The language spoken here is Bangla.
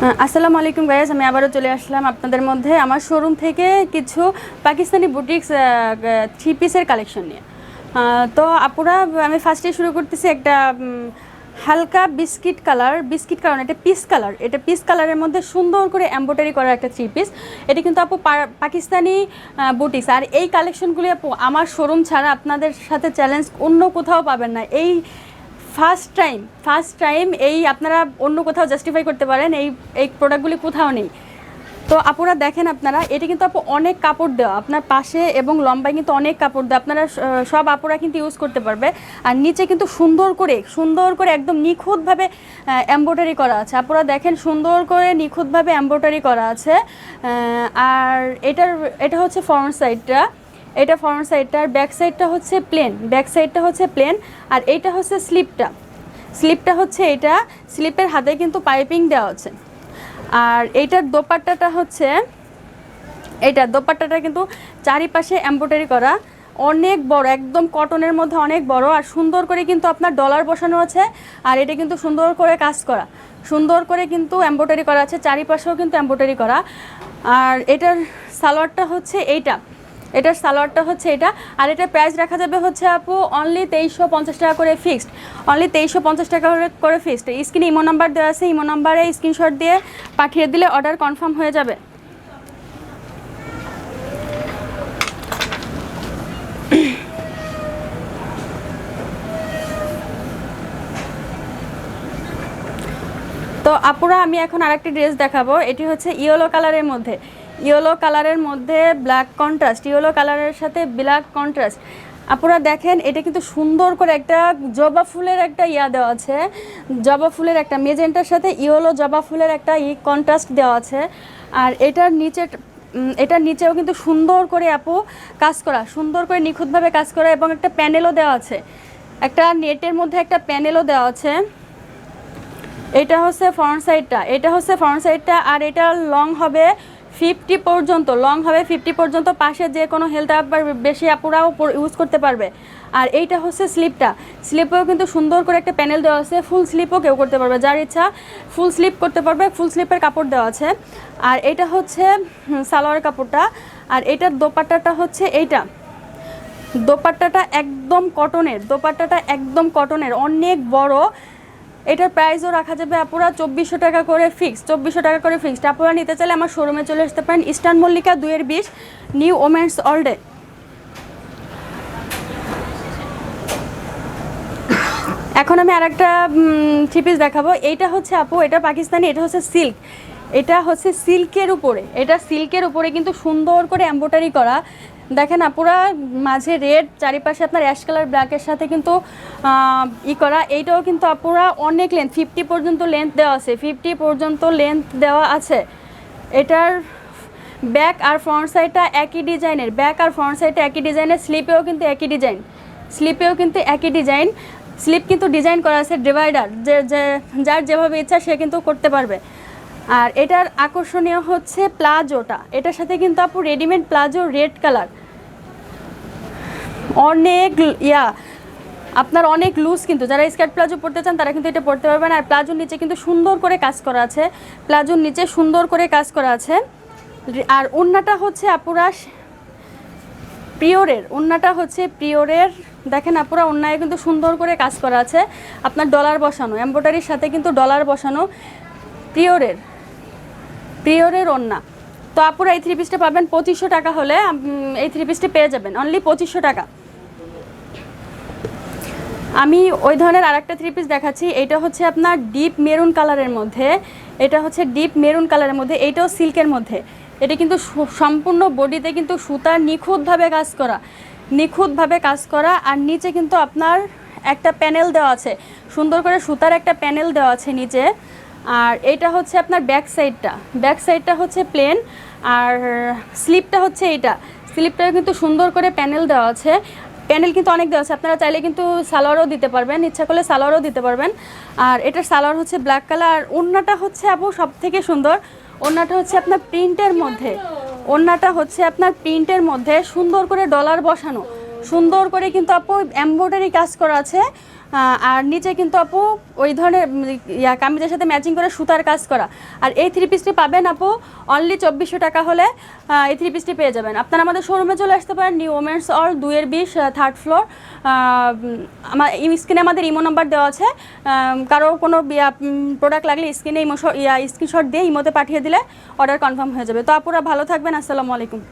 আসসালামু আলাইকুম গাইজ আমি আবারও চলে আসলাম আপনাদের মধ্যে আমার শোরুম থেকে কিছু পাকিস্তানি বুটিক্স থ্রি পিসের কালেকশন নিয়ে। তো আপুরা, আমি ফার্স্টে শুরু করতেছি একটা হালকা বিস্কিট কালার বিস্কিট কালার এটা পিস কালার এটা পিস কালারের মধ্যে সুন্দর করে এম্ব্রয়ডারি করা একটা থ্রি পিস এটা কিন্তু আপু পাকিস্তানি বুটিক্স আর এই কালেকশনগুলি আপু, আমার শোরুম ছাড়া আপনাদের সাথে চ্যালেঞ্জ অন্য কোথাও পাবেন না। এই ফার্স্ট টাইম ফার্স্ট টাইম এই আপনারা অন্য কোথাও জাস্টিফাই করতে পারেন, এই এই প্রোডাক্টগুলি কোথাও নেই। তো আপুরা দেখেন আপনারা, এটা কিন্তু আপু অনেক কাপড় দেওয়া, আপনার পাশে এবং লম্বায় কিন্তু অনেক কাপড় দেওয়া, আপনারা সব আপুরা কিন্তু ইউজ করতে পারবে। আর নিচে কিন্তু সুন্দর করে সুন্দর করে একদম নিখুঁতভাবে এম্ব্রয়ডারি করা আছে। আপুরা দেখেন সুন্দর করে নিখুঁতভাবে এম্ব্রয়ডারি করা আছে। আর এটার, এটা হচ্ছে ফ্রন্ট সাইডটা এটা ফ্রন্ট সাইডটা আর ব্যাক সাইডটা হচ্ছে প্লেন ব্যাক সাইডটা হচ্ছে প্লেন আর এইটা হচ্ছে স্লিপটা স্লিপটা হচ্ছে এটা স্লিপের হাতে কিন্তু পাইপিং দেওয়া আছে আর এইটার দোপাট্টাটা হচ্ছে এইটা দোপাট্টাটা কিন্তু চারিপাশে এম্ব্রয়ডারি করা। অনেক বড়, একদম কটনের মধ্যে অনেক বড়, আর সুন্দর করে কিন্তু আপনার ডলার বসানো আছে, আর এটা কিন্তু সুন্দর করে কাজ করা। সুন্দর করে কিন্তু এম্ব্রয়ডারি করা আছে, চারিপাশেও কিন্তু এম্ব্রয়ডারি করা। আর এটার সালোয়ারটা হচ্ছে এইটা। এটার সালোয়ারটা হচ্ছে এটা। আর এটার প্রাইস রাখা যাবে হচ্ছে আপু অনলি তেইশশো পঞ্চাশ টাকা করে ফিক্সড অনলি তেইশশো পঞ্চাশ টাকা করে- করে ফিক্সড স্ক্রিনে ইমো নাম্বার দেওয়া আছে, ইমো নাম্বারে স্ক্রিনশট দিয়ে পাঠিয়ে দিলে অর্ডার কনফার্ম হয়ে যাবে। তো আপুরা, আমি এখন আরেকটি ড্রেস দেখাবো। এটি হচ্ছে ইয়েলো কালারের মধ্যে। ইয়েলো কালারের মধ্যে ব্ল্যাক কন্ট্রাস্ট ইয়েলো কালারের সাথে ব্ল্যাক কন্ট্রাস্ট আপুরা দেখেন, এটা কিন্তু সুন্দর করে একটা জবা ফুলের একটা ইয়া দেওয়া আছে। জবা ফুলের একটা মেজেন্টার সাথে ইয়েলো জবা ফুলের একটা ই কন্ট্রাস্ট দেওয়া আছে। আর এটার নিচে এটার নিচেও কিন্তু সুন্দর করে আপু কাজ করা, সুন্দর করে নিখুঁতভাবে কাজ করা এবং একটা প্যানেলও দেওয়া আছে। একটা নেটের মধ্যে একটা প্যানেলও দেওয়া আছে। এটা হচ্ছে ফ্রন্ট সাইডটা এটা হচ্ছে ফ্রন্ট সাইডটা আর এটা লং হবে ফিফটি পর্যন্ত লং হবে ফিফটি পর্যন্ত, পাশে যে কোনো হেলথ আবার বেশি আপুরাও ইউজ করতে পারবে। আর এইটা হচ্ছে স্লিপটা স্লিপেও কিন্তু সুন্দর করে একটা প্যানেল দেওয়া আছে ফুল স্লিপও কেউ করতে পারবে। যার ইচ্ছা ফুল স্লিপ করতে পারবে ফুল স্লিপের কাপড় দেওয়া আছে। আর এটা হচ্ছে সালোয়ার কাপড়টা। আর এটার দোপাট্টাটা হচ্ছে এইটা। দোপাট্টাটা একদম কটনের দোপাট্টাটা একদম কটনের অনেক বড় এটার প্রাইসও রাখা যাবে আপুরা চব্বিশশো টাকা করে ফিক্সড চব্বিশশো টাকা করে ফিক্সড আপুরা নিতে চাইলে আমার শোরুমে চলে আসতে পারেন। ইস্টার্ন মল্লিকা দুয়ের বিশ, নিউ ওমেন্স অলডে এখন আমি আরেকটা থ্রি পিস দেখাবো। এইটা হচ্ছে আপু, এটা পাকিস্তানি, এটা হচ্ছে সিল্ক এটা হচ্ছে সিল্কের উপরে। এটা সিল্কের উপরে কিন্তু সুন্দর করে এম্ব্রয়ডারি করা। দেখেন আপুরা, মাঝে রেড চারিপাশে আপনার অ্যাশ কালার ব্ল্যাকের সাথে কিন্তু ই করা। এইটাও কিন্তু আপুরা অনেক লেন্থ ফিফটি পর্যন্ত লেন্থ দেওয়া আছে। ফিফটি পর্যন্ত লেন্থ দেওয়া আছে। এটার ব্যাক আর ফ্রন্ট সাইডটা একই ডিজাইনের। ব্যাক আর ফ্রন্ট সাইডটা একই ডিজাইনের। স্লিপেও কিন্তু একই ডিজাইন। স্লিপেও কিন্তু একই ডিজাইন। স্লিপ কিন্তু ডিজাইন করা আছে ডিভাইডার যে- যার যেভাবে ইচ্ছা সে কিন্তু করতে পারবে। আর এটার আকর্ষণীয় হচ্ছে প্লাজোটা। এটার সাথে কিন্তু আপু রেডিমেড প্লাজো রেড কালার। অনেক ইয়া, আপনার অনেক লুজ কিন্তু। যারা স্কার্ট প্লাজো পরতে চান, তারা কিন্তু এটা পরতে পারবেন। আর প্লাজোর নিচে কিন্তু সুন্দর করে কাজ করা আছে। প্লাজোর নিচে সুন্দর করে কাজ করা আছে। আর ওন্নাটা হচ্ছে আপুরা পিওরের। ওন্নাটা হচ্ছে পিওরের। দেখেন আপুরা ওন্নায় কিন্তু সুন্দর করে কাজ করা আছে। আপনার ডলার বসানো, এম্ব্রয়ডারির সাথে কিন্তু ডলার বসানো পিওরের। পিওরের ওন্না তো আপুরা এই থ্রি পিসটা পাবেন পঁচিশশো টাকা হলে এই থ্রি পিসটা পেয়ে যাবেন। অনলি পঁচিশশো টাকা। আমি ওই ধরনের আরেকটা থ্রি পিস দেখাচ্ছি। এটা হচ্ছে আপনার ডিপ মেরুন কালারের মধ্যে। এটা হচ্ছে ডিপ মেরুন কালারের মধ্যে। এইটাও সিল্কের মধ্যে। এটা কিন্তু সম্পূর্ণ বডিতে কিন্তু সুতা নিখুঁতভাবে কাজ করা। নিখুঁতভাবে কাজ করা। আর নিচে কিন্তু আপনার একটা প্যানেল দেওয়া আছে। সুন্দর করে সুতার একটা প্যানেল দেওয়া আছে নিচে। আর এটা হচ্ছে আপনার ব্যাক সাইডটা ব্যাক সাইডটা হচ্ছে প্লেন আর স্লিপটা হচ্ছে এইটা। স্লিপটা কিন্তু সুন্দর করে প্যানেল দেওয়া আছে। প্যানেল কিন্তু অনেক দেওয়া আছে। আপনারা চাইলে কিন্তু সালোয়ারও দিতে পারবেন। ইচ্ছা করলে সালোয়ারও দিতে পারবেন। আর এটার সালোয়ার হচ্ছে ব্ল্যাক কালার আর ওড়নাটা হচ্ছে আপু সব থেকে সুন্দর। ওড়নাটা হচ্ছে আপনার প্রিন্টের মধ্যে। ওড়নাটা হচ্ছে আপনার প্রিন্টের মধ্যে সুন্দর করে ডলার বসানো। সুন্দর করে কিন্তু আপু এমব্রয়ডারি কাজ করা আছে। আর নিচে কিন্তু আপু ওই ধরনের কামিজের সাথে ম্যাচিং করে সুতার কাজ করা। আর এই থ্রি পিসটি পাবেন আপু অনলি চব্বিশশো টাকা হলে এই থ্রি পিসটি পেয়ে যাবেন। আপনারা আমাদের শোরুমে চলে আসতে পারেন নিউ ওমেন্স অল দুয়ের বিশ থার্ড ফ্লোর আমার স্ক্রিনে আমাদের ইমো নাম্বার দেওয়া আছে। কারও কোনো প্রোডাক্ট লাগলে স্ক্রিনে ইমো ইয়া স্ক্রিনশট দিয়ে ইমোতে পাঠিয়ে দিলে অর্ডার কনফার্ম হয়ে যাবে। তো আপুরা ভালো থাকবেন, আসসালামু আলাইকুম।